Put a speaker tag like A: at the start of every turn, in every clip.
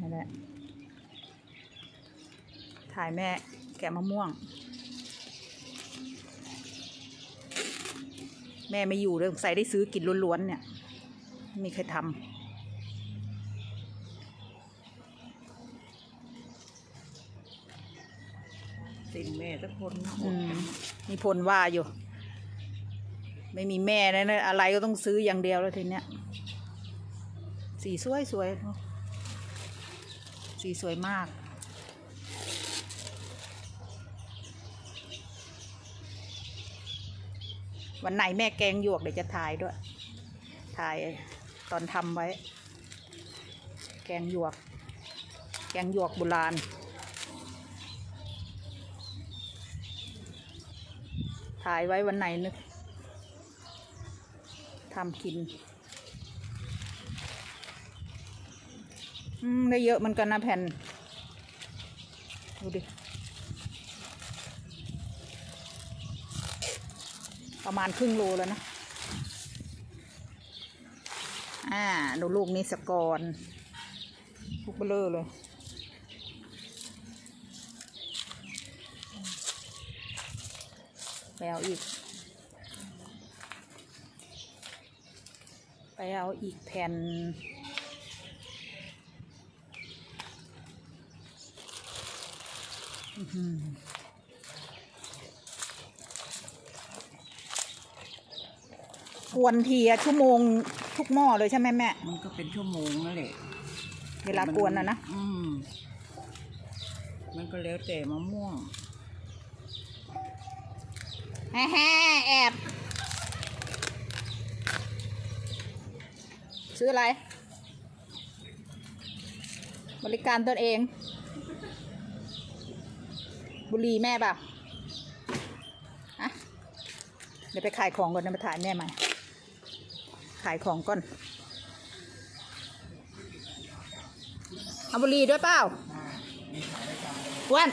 A: นี่แหละถ่ายแม่แกะมะม่วง แม่ไม่อยู่เลยสงสัยได้ซื้อกินล้วนๆเนี่ยไม่มีใครท
B: สิ่งแม่ทุกคนำ
A: อืมมีพลว่าอยู่ ไม่มีแม่นะเนี่ยอะไรก็ต้องซื้ออย่างเดียวแล้วทีเนี้ยสีสวยสวย สีสวยมาก วันไหนแม่แกงหยวกเดี๋ยวจะถ่ายด้วย ถ่ายตอนทำไว้ แกงหยวก แกงหยวกโบราณถ่ายไว้วันไหนนึกทำกิน อืมได้เยอะเหมันกันนะแผ่น ดูดิ ประมาณครึ่งโลแล้วนะ อ่า ดูลูกนี้สกอนลูกเบลอเลยไปเอาอีก ไปเอาอีกแผ่น อื้อหือ กวนทีอะชั่วโมงทุกหม้อเลยใช่ไหมแม่
B: มันก็เป็นชั่วโมงนั่นแหละ
A: เวลากวนนะนะ
B: อืม มันก็แล้วแต่มะม่วง
A: แฮ่แฮ่แอบ ซื้ออะไร บริการตนเอง บุหรีแม่เปล่าอะเดี๋ยวไปขายของก่อนนะมาถ่ายแม่ใหม่ ขายของก่อน เอาบุหรีด้วยเปล่าอ้วน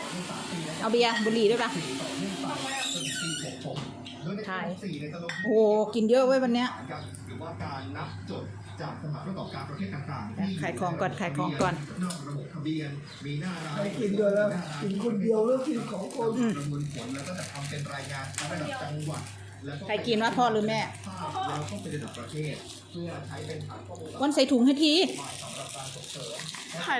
A: เอาเบียร์บุหรีด้วยเปล่าถ่ายโอ้โหกินเยอะเว้ยวันเนี้ย
C: ครับหรือว่าการนับจด จากสถานประกอบการประเภทต่างๆที่
A: ขายของก่อนขายของก่อน
C: นอกระบบทะเบียนมีหน้าร้าน
D: ไม่กินด้วยแล้วกินคนเดียวแล้วกินของคน
A: อืม
C: ประมวลผลแล้วก็จะทำเป็นรายงานระดับจังหวัดแล้วก็
A: ใครกินว่าพ่อหรือแม่
C: ภาพแล้วก็เป็นระดับประเทศเพื่อใช้เป็นฐานข้อมูล
A: วันใส่ถุงให้ที
C: สำหรับการส่งเสริม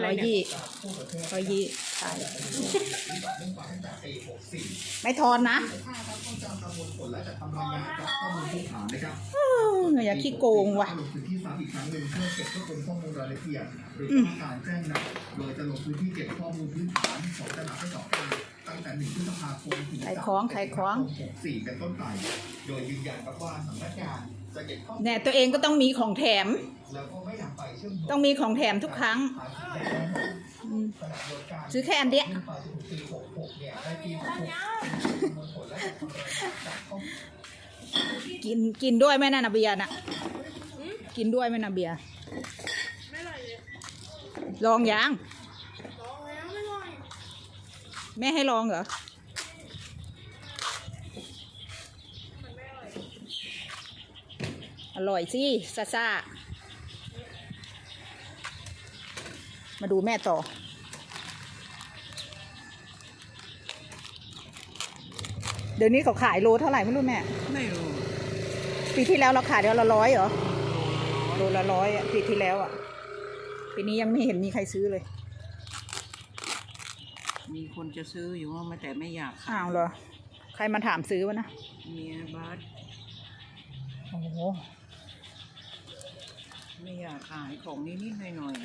A: ร้อยยี่
C: จากผู้ประเทศ
A: ร้อยยี่ขาย
C: ที่ต่อเนื่องมาตั้งแต่ปี64
A: ไม่ทอนนะ
C: ค่าครับต้องการประมวลผลและจะทำรายงานจากข้อมูลพื้นฐานนะครับ
A: อืมอย่าขี้โกงว่ะ
C: ลงพื้นที่ซ้ำอีกครั้งหนึ่งเพื่อเก็บรวบรวมข้อมูลรายละเอียดหรือว่าการแจ้งนัดโดยจะลงพื้นที่เก็บข้อมูลพื้นฐานของตลาดทั้งสองปี ตั้งแต่1พฤษภาคมถึง
A: ขายของขายของ
C: 64เป็นต้นไปโดยยืนยันครับว่าสำนักงานจะเก็บข้อมูล
A: เนี่ยตัวเองก็ต้องมีของแถม
C: แล้วก็ไม่นำไปเชื่อมโยง
A: ต้องมีของแถมทุกครั้ง
C: ภาษีแจ้งทั้งหมด
A: อืม
C: ขณะเดียวกัน
A: ซื้อแค่อันเดียว
C: ไปจนถึงปี66เนี่ยในปี66ประมวลผลและจะทำรายงานจากข้อมูล
A: กินกินด้วยไหมน่ะนะเบียร์น่ะ กินด้วยไหมนะเบียร์ลองยัง แม่ให้ลองเหรออร่อยสิซ่าซ่ามาดูแม่ต่อ เดี๋ยวนี้เขาขายโลเท่าไหร่ไม่รู้แม่
B: ไม่รู้
A: ปีที่แล้วเราขายเดือนละร้อยเหรอ โลละร้อยอะปีที่แล้วอะ ปีนี้ยังไม่เห็นมีใครซื้อเลย
B: มีคนจะซื้ออยู่ว่าแต่ไม่อยาก
A: อ้าวเหรอ ใครมาถามซื้อวะนะ
B: เมียบาส
A: โอ้โห
B: ไม่อยากขายของนิดๆหน่อย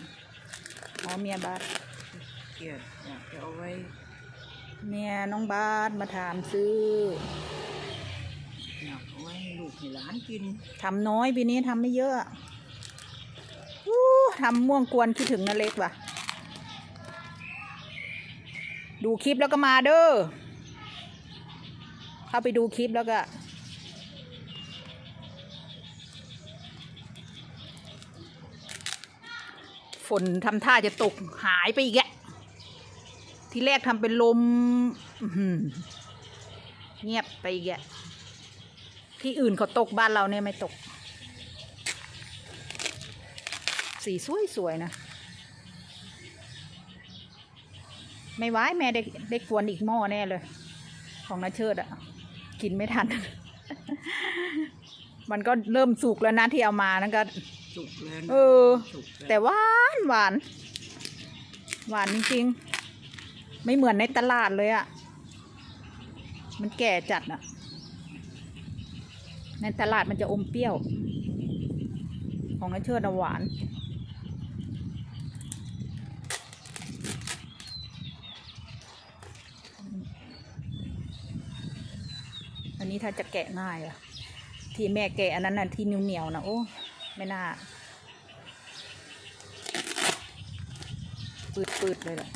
A: อ๋อเมียบาส
B: ๆเกลียดอยากจะเอาไว้
A: เมียน้องบาสมาถามซื้อ
B: อยากเอาไว้ให้ลูกให้หลานกิน
A: ทำน้อยปีนี้ทำไม่เยอะอู้ทำม่วงกวนคิดถึงนาเล็กว่ะ ดูคลิปแล้วก็มาเด้อ เข้าไปดูคลิปแล้วก็ ฝนทำท่าจะตกหายไปอีกแกทีแรกทำเป็นลมเงียบไปอีกแกที่อื่นเขาตกบ้านเราเนี่ยไม่ตก สีสวยสวยๆนะ ไม่ไว้แม่ได้ได้กวนอีกหม้อแน่เลย ของนาเชิดอะกินไม่ทัน มันก็เริ่มสุกแล้วนะที่เอามานั่นก็
B: สุกแล้วนะ
A: เออ
B: สุกแล้ว
A: แต่หวานหวาน หวานจริงๆ ไม่เหมือนในตลาดเลยอะมันแก่จัดอะในตลาดมันจะอมเปรี้ยว ของนาเชิดอะหวาน อันนี้ถ้าจะแกะง่ายอะที่แม่แกะอันนั้นน่ะที่เหนียวๆนะโอ้ไม่น่าปืดๆเลยแหละ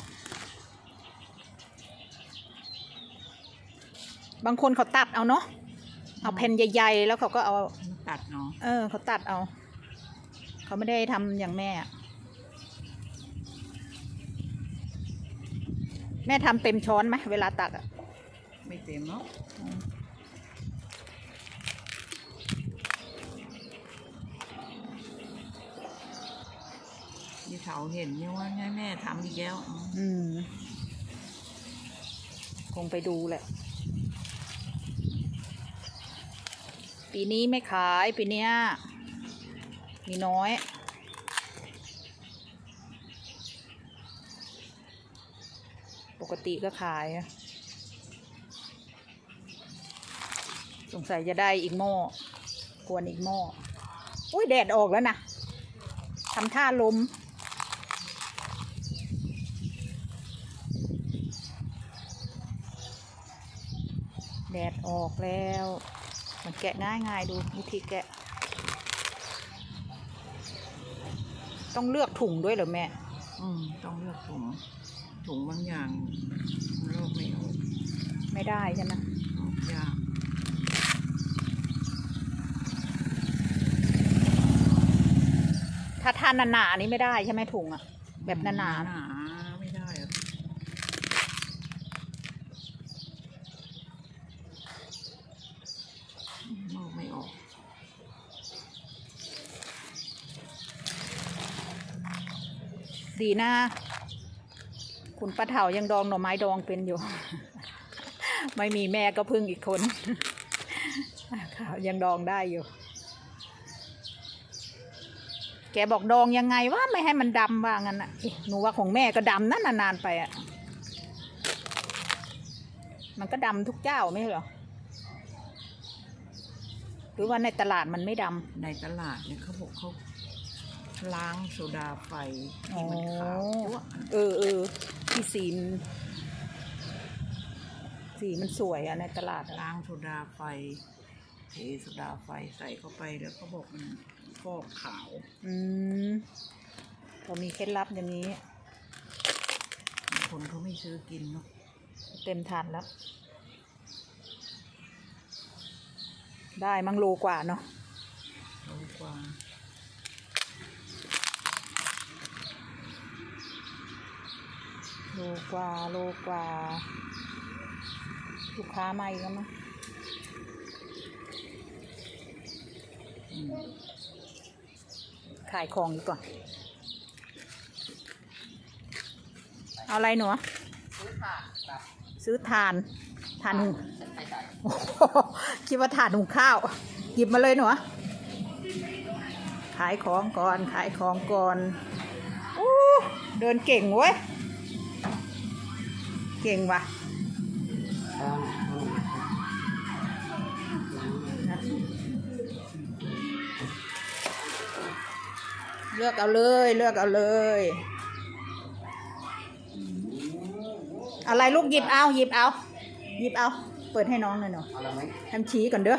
A: บางคนเขาตัดเอาเนาะเอาแผ่นใหญ่ๆ แล้วเขาก็เอา
B: ตัดเนาะ
A: เออเขาตัดเอา เขาไม่ได้ทำอย่างแม่อะแม่ทำเต็มช้อนไหมเวลาตักอะ
B: ไม่เต็มเนาะ เถาเห็นนี่ว่าแม่แม่ทำอีกแล้วอื
A: ม คงไปดูแหละ ปีนี้ไม่ขาย ปีเนี้ยมีน้อย ปกติก็ขาย สงสัยจะได้อีกหม้อกวนอีกหม้ออุ้ยแดดออกแล้วนะทำท่าลม ดดออกแล้ว มันแกะง่ายง่ายๆดูวิธีแกะ ต้องเลือกถุงด้วยเหรอแม่
B: อืมต้องเลือกถุง ถุงบางอย่างมันโรคไม่ออก
A: ไม่ได้ใช่ไหม
B: ออกยาก
A: ถ้าทานหนาๆนี่ไม่ได้ใช่ไหมถุงอะแบบหนา
B: หนาๆไม่ได้อะโรคไม่ออก
A: ๆ ดีนะ คุณป้าเถายังดองหน่อไม้ดองเป็นอยู่ ไม่มีแม่ก็พึ่งอีกคนยังดองได้อยู่ แกบอกดองยังไงว่าไม่ให้มันดำว่างั้นอะหนูว่าของแม่ก็ดำนั่นนานๆไปอะ มันก็ดำทุกเจ้าไม่หรอหรือว่าในตลาดมันไม่ดำ
B: ในตลาดเนี่ยเขาบอกเขา ล้างโซดาไฟที่มันขาวจั๊วะ
A: เออเออที่สีมนสีมันสวยอะในตลาดอะ
B: ล้างโซดาไฟเทโซดาไฟใส่เข้าไปแล้วเขาบอกมันฟอกขาว
A: อืมเรามีเคล็ดลับอย่างนี้
B: บางคนเขาไม่ซื้อกินเนาะ
A: เต็มถาดแล้ว ได้มั้งโลกว่าเนาะ
B: รู้กว่า
A: โลกว่าโลกว่า ลูกค้ามาอีกแล้วมั้งขายของดีกว่อนเอาอะไรหนูซื้อทานทานหุงโอ้โหคิดว่าทานหุงข้าว หยิบมาเลยหนูขายของก่อนขายของก่อนอเดินเก่งเว้ย ก่งว่ะนะเลือกเอาเลย เลือกเอาเลย อะไรลูกหยิบเอาหยิบเอาหยิบเอา เปิดให้น้องหน่อยหน่อย
C: อะไรไหม
A: ทำชี้ก่อนเด้อ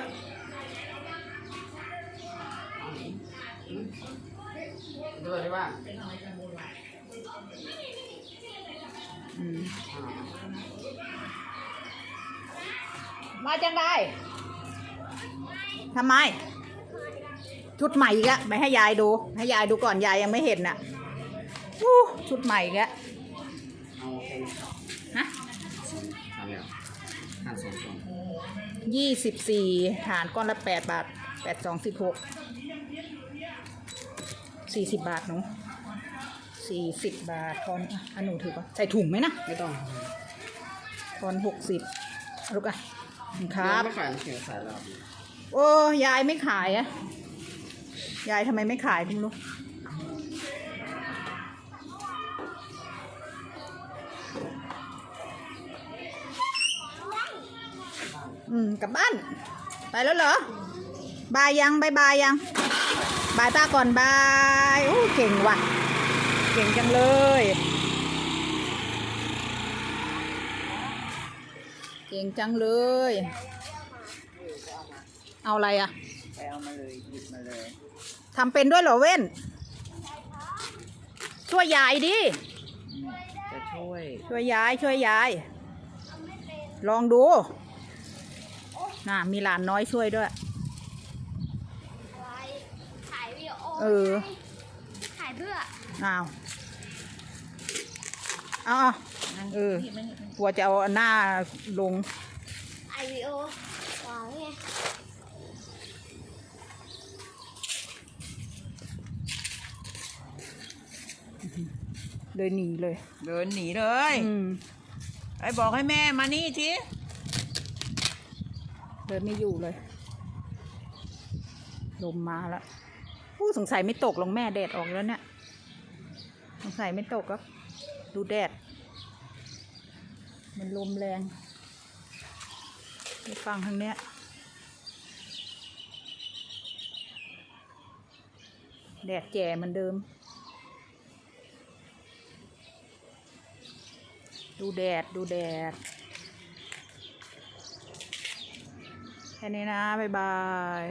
C: ด้วยได้ว่า
A: อื มมาจังได้ทำไม ชุดใหม่อีกแล้วไม่ให้ยายดู ให้ยายดูก่อนยายยังไม่เห็นน่ะอู้ชุดใหม่อีกแล้ว
C: เอาแค่
A: ฮะ
C: ทำแล้วห้าสองสอง
A: ยี่สิบสี่ฐานก้อนละแปดบาทแปดสองสิบหกสี่สิบบาทหนูสี่สิบบาททอนอะอันหนูถือป่ะใส่ถุงไหมนะ
B: ไม่ต้อง
A: ทอนหกสิบลูกอะ ครับ
B: ไม่ขายเขียวสายเรา
A: โอ้ยายไม่ขายอะยายทำไมไม่ขายคุณลูกอืมกลับบ้าน ไปแล้วเหรอบายยังบายบายยังบายป้าก่อนบายโอ้เก่งว่ะ เก่งจังเลย เก่งจังเลย เอาอะไรอะ
B: ไปเอามาเลยหยิบมาเลย
A: ทำเป็นด้วยเหรอเว้น ช่วยยายดิ
B: จะช่วย
A: ช่วยยาย ช่วยยาย ลองดูน่ะมีหลานน้อยช่วยด้วย
E: ถ่ายวิดีโอ
A: เออ
E: ถ่ายเพื่อ
A: อ้าว เอาเอา เออ กลัวจะเอาหน้าลง
E: ถ่ายวิดีโอวางไง
A: เลยหนีเลย
B: เดินหนีเลย
A: อืม
B: ไอ้บอกให้แม่มานี่ที
A: เดินไม่อยู่เลย ลมมาแล้วผู้สงสัยไม่ตกลงแม่แดดออกแล้วเนี่ย สงสัยไม่ตกก็ดูแดด มันลมแรงไปฟังทางเนี้ยแดดแจ่เหมือนเดิม ดูแดด ดูแดด แค่นี้นะ บ๊ายบาย